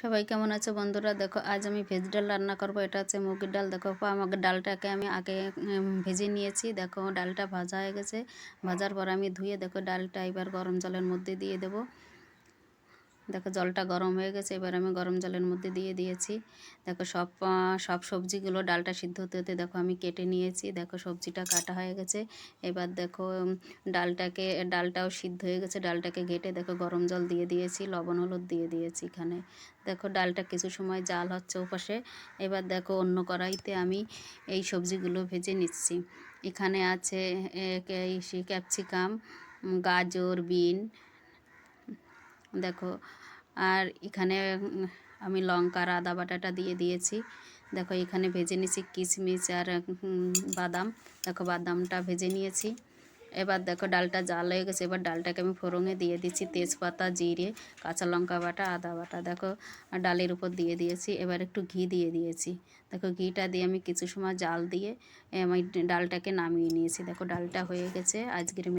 সবাই কেমন আছে বন্ধুরা? দেখো, আজ আমি ভেজ ডাল রান্না করব। এটা হচ্ছে মুগের ডাল। দেখো আমাকে ডালটাকে আমি আগে ভেজে নিয়েছি। দেখো, ডালটা ভাজা হয়ে গেছে। ভাজার পর আমি ধুয়ে, দেখো, ডালটা এবার গরম জলের মধ্যে দিয়ে দেবো। দেখো জলটা গরম হয়ে গেছে, এবার আমি গরম জলের মধ্যে দিয়ে দিয়েছি। দেখো সব সব সবজিগুলো ডালটা সিদ্ধ হতে হতে দেখো আমি কেটে নিয়েছি। দেখো সবজিটা কাটা হয়ে গেছে। এবার দেখো ডালটাকে, ডালটাও সিদ্ধ হয়ে গেছে। ডালটাকে ঘেটে দেখো গরম জল দিয়ে দিয়েছি, লবণ, হলুদ দিয়ে দিয়েছি এখানে। দেখো ডালটা কিছু সময় জাল হচ্ছে ওপাশে। এবার দেখো অন্য কড়াইতে আমি এই সবজিগুলো ভেজে নিচ্ছি। এখানে আছে ক্যাপসিকাম গাজর, বিন দেখো, আর এখানে আমি লঙ্কা আর আদা বাটাটা দিয়ে দিয়েছি। দেখো, এখানে ভেজে নিয়েছি কিশমিশ আর বাদাম। দেখো, বাদামটা ভেজে নিয়েছি। এবার দেখো, ডালটা জাল হয়ে গেছে। এবার ডালটাকে আমি ফোড়ঙে দিয়ে দিচ্ছি তেজপাতা, জিরে, কাঁচা লঙ্কা বাটা, আদা বাটা। দেখো ডালের উপর দিয়ে দিয়েছি। এবার একটু ঘি দিয়ে দিয়েছি। দেখো, ঘিটা দিয়ে আমি কিছু সময় জাল দিয়ে আমি ডালটাকে নামিয়ে নিয়েছি। দেখো, ডালটা হয়ে গেছে। আজকের